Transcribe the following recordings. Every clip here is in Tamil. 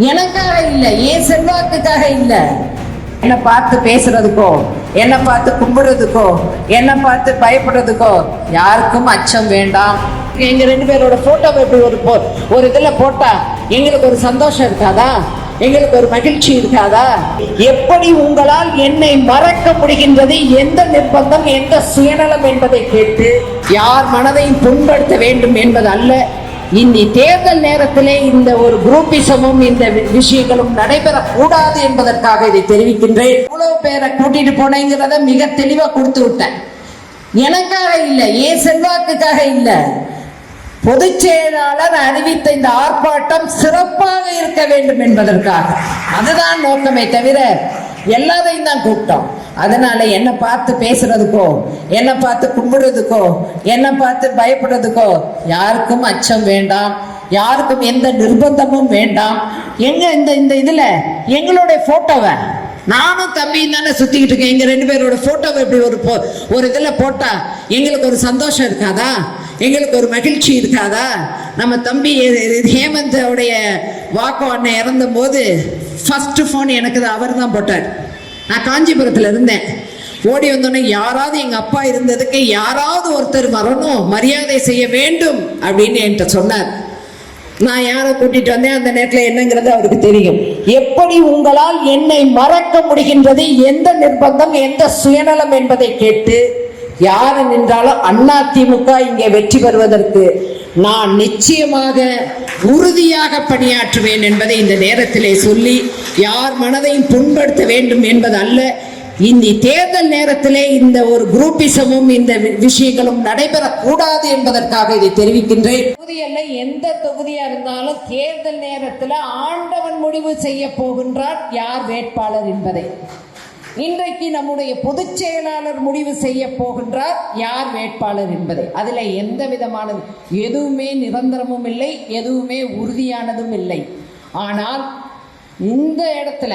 எனக்காக இல்ல ஏன் செல்வாக்குக்காக இல்ல. என்னை பார்த்து பேசுறதுக்கோ என்னை பார்த்து கும்பிடுறதுக்கோ என்னை பார்த்து பயப்படுறதுக்கோ யாருக்கும் அச்சம் வேண்டாம். எங்க ரெண்டு பேரோட போட்டோ இப்படி ஒரு போ- ஒரு இதில் போட்டா எங்களுக்கு ஒரு சந்தோஷம் இருக்காதா? எங்களுக்கு ஒரு மகிழ்ச்சி இருக்காதா? எப்படி உங்களால் என்னை மறக்க முடிகின்றது எந்த நிர்பந்தம் எந்த சுயநலம் என்பதை கேட்டு யார் மனதையும் புண்படுத்த வேண்டும் என்பது அல்ல. இந்த தேர்தல் நேரத்திலே இந்த ஒரு குரூப்பிசமும் இந்த விஷயங்களும் நடைபெறக்கூடாது என்பதற்காக இதை தெரிவிக்கின்றேன். இவ்வளவு பேரை கூட்டிட்டு போனேங்கிறத மிக தெளிவா கொடுத்து விட்டேன். எனக்காக இல்லை ஏன் செல்வாக்குக்காக இல்லை? பொதுச் செயலாளர் அறிவித்த இந்த ஆர்ப்பாட்டம் சிறப்பாக இருக்க வேண்டும் என்பதற்காக. அதுதான் நோக்கமே தவிர எல்லாரையும் தான் கூப்பிட்டோம். அதனால என்னை பார்த்து பேசுறதுக்கோ என்னை பார்த்து கும்பிடுறதுக்கோ என்னை பார்த்து பயப்படுறதுக்கோ யாருக்கும் அச்சம் வேண்டாம். யாருக்கும் எந்த நிர்பந்தமும் வேண்டாம். எங்க இந்த இந்த இதுல எங்களுடைய போட்டோவை நானும் தம்பியும் தானே சுத்திக்கிட்டு இருக்கேன். எங்க ரெண்டு பேரோட போட்டோவை இப்படி ஒரு ஒரு இதுல போட்டா எங்களுக்கு ஒரு சந்தோஷம் இருக்காதா? எங்களுக்கு ஒரு மகிழ்ச்சி இருக்காதா? நம்ம தம்பி ஹேமந்தோடைய வாக்கு அண்ணன் இறந்த போது ஃபஸ்ட்டு ஃபோன் எனக்கு அவர் தான் போட்டார். நான் காஞ்சிபுரத்தில் இருந்தேன். ஓடி வந்தோடனே யாராவது எங்கள் அப்பா இருந்ததுக்கு யாராவது ஒருத்தர் வரணும் மரியாதை செய்ய வேண்டும் அப்படின்னு என்கிட்ட சொன்னார். நான் யாரை கூட்டிட்டு வந்தேன்? அந்த நேரத்தில் என்னங்கிறது அவருக்கு தெரியும். எப்படி உங்களால் என்னை மறக்க முடிகின்றது? எந்த நிர்பந்தம் எந்த சுயநலம் என்பதை கேட்டு யாரு நின்றாலும் அண்ணா திமுக இங்கே வெற்றி பெறுவதற்கு நான் நிச்சயமாக உறுதியாக பணியாற்றுவேன் என்பதை இந்த நேரத்திலே சொல்லி யார் மனதையும் புண்படுத்த வேண்டும் என்பது அல்ல. இந்த தேர்தல் நேரத்திலே இந்த ஒரு குரூப்பிசமும் இந்த விஷயங்களும் நடைபெறக்கூடாது என்பதற்காக இதை தெரிவிக்கின்றேன். தொகுதியல்ல எந்த தொகுதியா இருந்தாலும் தேர்தல் நேரத்தில் ஆண்டவன் முடிவு செய்ய போகின்றார் யார் வேட்பாளர் என்பதை. இன்றைக்கு நம்முடைய பொதுச் செயலாளர் முடிவு செய்ய போகின்றார். யார் வேட்பாளர் என்பதை. அதில் எந்த விதமானது? எதுவுமே நிரந்தரமும் இல்லை எதுவுமே உறுதியானதும் இல்லை. ஆனால் இந்த இடத்துல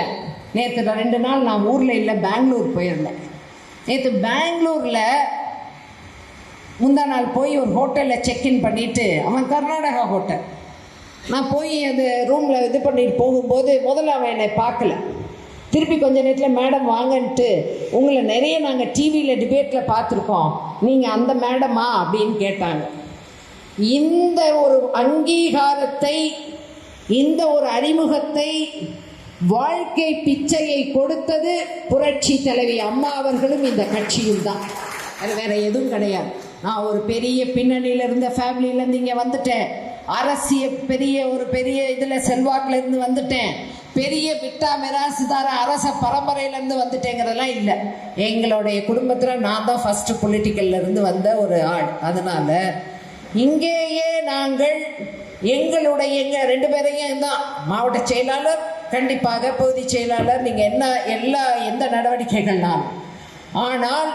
நேற்று ரெண்டு நாள் நான் ஊரில் இல்லை பெங்களூர் போயிருந்தேன். நேற்று பெங்களூரில் முந்தா நாள் போய் ஒரு ஹோட்டலில் செக்இன் பண்ணிவிட்டு அவன் கர்நாடகா ஹோட்டல். நான் போய் அது ரூமில் இது பண்ணிட்டு போகும்போது முதல்ல அவன் என்னை பார்க்கல. திருப்பி கொஞ்ச நேரத்தில் மேடம் வாங்கன்ட்டு உங்களை நிறைய நாங்கள் டிவியில் டிபேட்டில் பார்த்துருக்கோம். நீங்கள் அந்த மேடமா? அப்படின்னு கேட்டாங்க. இந்த ஒரு அங்கீகாரத்தை இந்த ஒரு அறிமுகத்தை வாழ்க்கை பிச்சையை கொடுத்தது புரட்சி தலைவி அம்மா அவர்களும் இந்த கட்சியும் தான். அது வேற எதுவும் கிடையாது. நான் ஒரு பெரிய பின்னணியில் இருந்த ஃபேமிலியிலேருந்து இங்கே வந்துட்டேன். அரசிய பெரிய ஒரு பெரிய இதில் செல்வாக்கிலேருந்து வந்துட்டேன். பெரிய விட்டா மிராசுதார அரச பரம்பரையிலேருந்து வந்துட்டேங்கிறதெல்லாம் இல்லை. எங்களுடைய குடும்பத்தில் நான் தான் ஃபஸ்ட்டு பொலிட்டிக்கல்ல இருந்து வந்த ஒரு ஆள். அதனால் இங்கேயே நாங்கள் எங்களுடைய எங்கள் ரெண்டு பேரையும் தான் மாவட்ட செயலாளர் கண்டிப்பாக பகுதி செயலாளர் நீங்கள் என்ன எல்லா எந்த நடவடிக்கைகள்னாலும். ஆனால்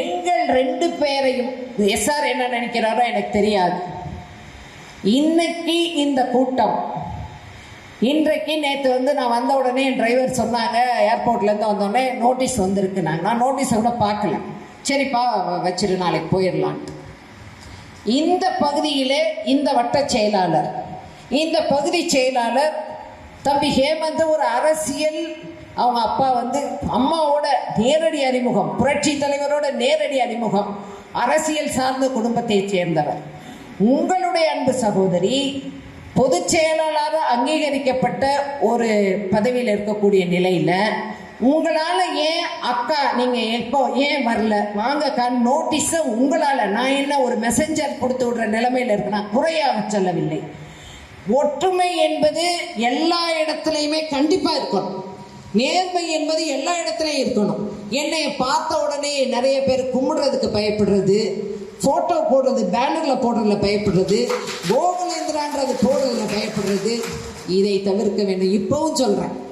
எங்கள் ரெண்டு பேரையும் எஸ்ஆர் என்ன நினைக்கிறாரோ எனக்கு தெரியாது. இன்னைக்கு இந்த கூட்டம் இன்றைக்கு நேற்று வந்து நான் வந்த உடனே என் டிரைவர் சொன்னாங்க ஏர்போர்ட்லேருந்து வந்தோடனே நோட்டீஸ் வந்திருக்கு. நாங்கள் நான் நோட்டீஸை கூட பார்க்கல. சரிப்பா வச்சிரு நாளைக்கு போயிடலான்ட்டு இந்த பகுதியிலே இந்த வட்ட செயலாளர் இந்த பகுதி செயலாளர் தம்பி ஹேமந்த் ஒரு அரசியல் அவங்க அப்பா வந்து அம்மாவோட நேரடி அறிமுகம் புரட்சி தலைவரோட நேரடி அறிமுகம் அரசியல் சார்ந்த குடும்பத்தை சேர்ந்தவர். உங்களுடைய அன்பு சகோதரி பொதுச் செயலாளராக அங்கீகரிக்கப்பட்ட ஒரு பதவியில் இருக்கக்கூடிய நிலையில உங்களால ஏன் அக்கா நீங்க எப்போ ஏன் வரல? வாங்கக்கா நோட்டீஸ் உங்களால. நான் என்ன ஒரு மெசஞ்சர் கொடுத்து விடுற நிலைமையில இருக்கு நான் குறையாக சொல்லவில்லை. ஒற்றுமை என்பது எல்லா இடத்துலையுமே கண்டிப்பா இருக்கணும். நேர்மை என்பது எல்லா இடத்துலையும் இருக்கணும். என்னை பார்த்த உடனே நிறைய பேர் கும்பிடுறதுக்கு பயப்படுறது போட்டோ போடுறது பேனர்ல போடுறதுல பயப்படுறது கோகுலேந்திரான்றது போடுறதுல பயப்படுறது. இதை தவிர்க்க வேண்டும். இப்பவும் சொல்றேன்.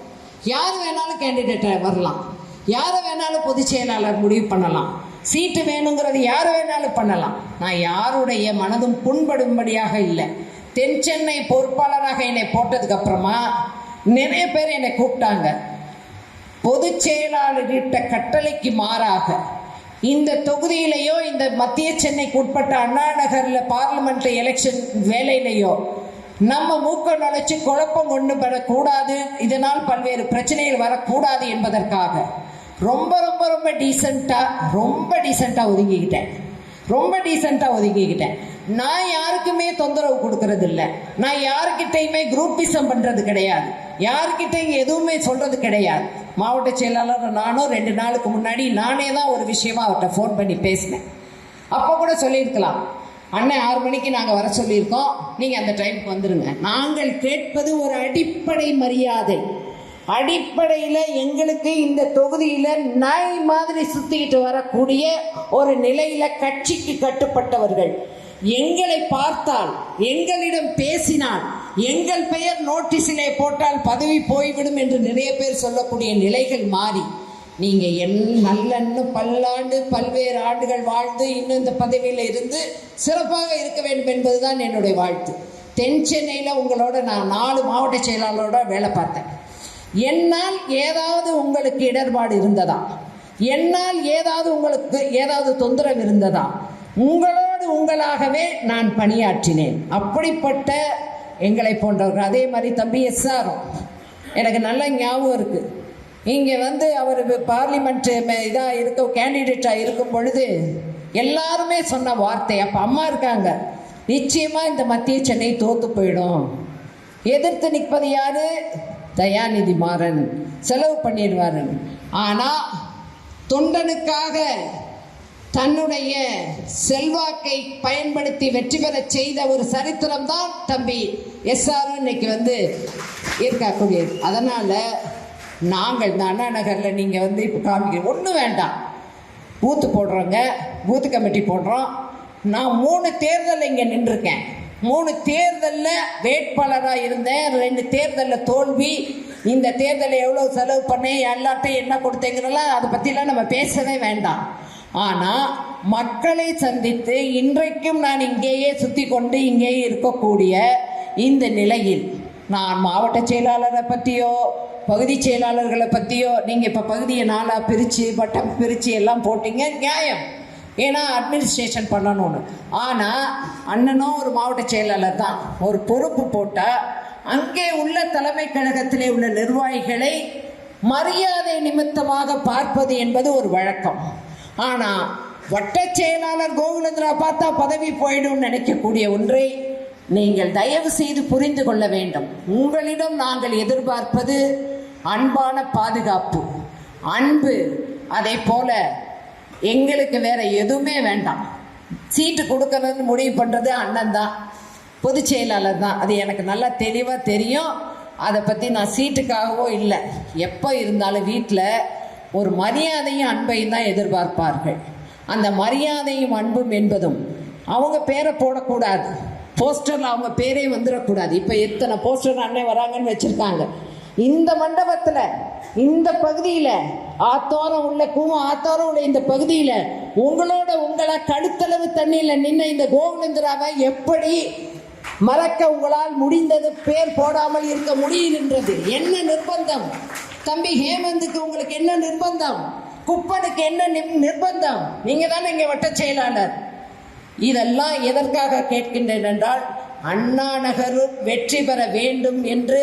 யார் வேணாலும் கேண்டிடேட்டை வரலாம். யாரை வேணாலும் பொதுச் செயலாளர் முடிவு பண்ணலாம். சீட்டு வேணுங்கிறது யார் வேணாலும் பண்ணலாம். நான் யாருடைய மனதும் புண்படும்படியாக இல்லை. தென் சென்னை பொறுப்பாளராக என்னை போட்டதுக்கு அப்புறமா நிறைய பேர் என்னை கூப்பிட்டாங்க. பொதுச் செயலாளர்கிட்ட கட்டளைக்கு மாறாக இந்த தொகுதியிலையோ இந்த மத்திய சென்னைக்கு உட்பட்ட அண்ணா நகர்ல பார்லிமெண்ட் எலெக்ஷன் வேலையிலையோ நம்ம மூக்க நுழைச்சு குழப்பம் ஒன்று படக்கூடாது இதனால் பல்வேறு பிரச்சனைகள் வரக்கூடாது என்பதற்காக ரொம்ப ரொம்ப ரொம்ப டீசெண்டா ரொம்ப டீசெண்டா ஒதுங்கிக்கிட்டேன். ரொம்ப டீசெண்டா ஒதுங்கிக்கிட்டேன். நான் யாருக்குமே தொந்தரவு கொடுக்கறது இல்லை நான் யாருக்கிட்டையுமே குரூப்பிசம் பண்றது கிடையாது. யாருக்கிட்டையும் எதுவுமே சொல்றது கிடையாது. மாவட்ட செயலாளர் நானும் ரெண்டு நாளுக்கு முன்னாடி நானே தான் ஒரு விஷயமா அவர்கிட்ட ஃபோன் பண்ணி பேசினேன். அப்போ கூட சொல்லியிருக்கலாம். அண்ணன் ஆறு மணிக்கு நாங்கள் வர சொல்லியிருக்கோம். நீங்கள் அந்த டைமுக்கு வந்துருங்க. நாங்கள் கேட்பது ஒரு அடிப்படை மரியாதை. அடிப்படையில் எங்களுக்கு இந்த தொகுதியில் நாய் மாதிரி சுற்றிக்கிட்டு வரக்கூடிய ஒரு நிலையில் கட்சிக்கு கட்டுப்பட்டவர்கள். எங்களை பார்த்தால் எங்களிடம் பேசினால் எங்கள் பெயர் நோட்டீஸிலே போட்டால் பதவி போய்விடும் என்று நிறைய பேர் சொல்லக்கூடிய நிலைகள் மாறி. நீங்கள் என் நல்லன்னு பல்லாண்டு பல்வேறு ஆண்டுகள் வாழ்ந்து இன்னும் இந்த பதவியில் இருந்து சிறப்பாக இருக்க வேண்டும் என்பதுதான் என்னுடைய வாழ்த்து. தென் சென்னையில் உங்களோட நான் நாலு மாவட்ட செயலாளரோட வேலை பார்த்தேன். என்னால் ஏதாவது உங்களுக்கு இடர்பாடு இருந்ததா? என்னால் ஏதாவது உங்களுக்கு ஏதாவது தொந்தரவு இருந்ததா? உங்களோடு உங்களாகவே நான் பணியாற்றினேன். அப்படிப்பட்ட எங்களை போன்றவர்கள். அதே மாதிரி தம்பி எஸ்ஆரும் எனக்கு நல்ல ஞாபகம் இருக்கு. இங்கே வந்து அவர் பார்லிமெண்ட் இதாக இருக்க கேண்டிடேட்டாக இருக்கும் பொழுது எல்லாருமே சொன்ன வார்த்தை. அப்போ அம்மா இருக்காங்க. நிச்சயமாக இந்த மத்திய சென்னை தோத்து போயிடும். எதிர்த்து நிற்பது யார்? தயாநிதி மாறன். செலவு பண்ணிடுவாரு. ஆனால் தொண்டனுக்காக தன்னுடைய செல்வாக்கை பயன்படுத்தி வெற்றி பெறச் செய்த ஒரு சரித்திரம் தான் தம்பி எஸ்ஆரும் இன்னைக்கு வந்து இருக்கக்கூடியது அதனால நாங்கள் இந்த அண்ணா நகரில் நீங்கள் வந்து இப்போ காமிக்க ஒன்றும் வேண்டாம். பூத்து போடுறோங்க. பூத்து கமிட்டி போடுறோம். நான் மூணு தேர்தல் இங்கே நின்றுருக்கேன். மூணு தேர்தலில் வேட்பாளராக இருந்தேன். ரெண்டு தேர்தலில் தோல்வி. இந்த தேர்தலில் எவ்வளோ செலவு பண்ணேன் எல்லாத்தையும் என்ன கொடுத்தேங்கிறலாம் அதை பற்றிலாம் நம்ம பேசவே வேண்டாம். ஆனால் மக்களை சந்தித்து இன்றைக்கும் நான் இங்கேயே சுற்றி கொண்டு இங்கேயே இருக்கக்கூடிய இந்த நிலையில் நான் மாவட்ட செயலாளரை பற்றியோ பகுதி செயலாளர்களை பற்றியோ நீங்கள் இப்போ பகுதியை நாளாக பிரித்து வட்டம் பிரித்து எல்லாம் போட்டீங்க நியாயம். ஏன்னா அட்மினிஸ்ட்ரேஷன் பண்ணணும்னு. ஆனால் அண்ணனும் ஒரு மாவட்ட செயலாளர் தான். ஒரு பொறுப்பு போட்டால் அங்கே உள்ள தலைமை கழகத்திலே உள்ள நிர்வாகிகளை மரியாதை நிமித்தமாக பார்ப்பது என்பது ஒரு வழக்கம். ஆனால் வட்ட செயலாளர் கோகுலத்தில் பார்த்தா பதவி போயிடும் நினைக்கக்கூடிய ஒன்றை நீங்கள் தயவு செய்து புரிந்து கொள்ள வேண்டும். உங்களிடம் நாங்கள் எதிர்பார்ப்பது அன்பான பாதுகாப்பு. அன்பு அதே போல எங்களுக்கு வேற எதுவுமே வேண்டாம். சீட்டு கொடுக்கறதுன்னு முடிவு பண்ணுறது அண்ணன் தான். பொதுச் செயலாளர் தான். அது எனக்கு நல்லா தெளிவாக தெரியும். அதை பற்றி நான் சீட்டுக்காகவோ இல்லை. எப்போ இருந்தாலும் வீட்டில் ஒரு மரியாதையும் அன்பையும் தான் எதிர்பார்ப்பார்கள். அந்த மரியாதையும் அன்பும் என்பதும் அவங்க பேரை போடக்கூடாது. போஸ்டரில் அவங்க பேரே வந்துடக்கூடாது. இப்போ எத்தனை போஸ்டர் அண்ணன் வராங்கன்னு வச்சுருக்காங்க. இந்த மண்டபத்தில் இந்த பகுதியில் ஆத்தோரம் உள்ள கூவம் ஆத்தோரம் உள்ள இந்த பகுதியில் உங்களோட உங்களை கழுத்தளவு தண்ணியில் நின்ன இந்த கோவிந்திராவை எப்படி மறக்க உங்களால் முடிந்தது பேர் போடாமல் இருக்க முடியுகின்றது என்ன நிர்பந்தம்? தம்பி ஹேமந்துக்கு உங்களுக்கு என்ன நிர்பந்தம்? குப்பனுக்கு என்ன நிர்பந்தம்? நீங்க தானே இங்க வட்ட செயலாளர். இதெல்லாம் எதற்காக கேட்கின்றேன் என்றால் அண்ணா நகரும் வெற்றி பெற வேண்டும் என்று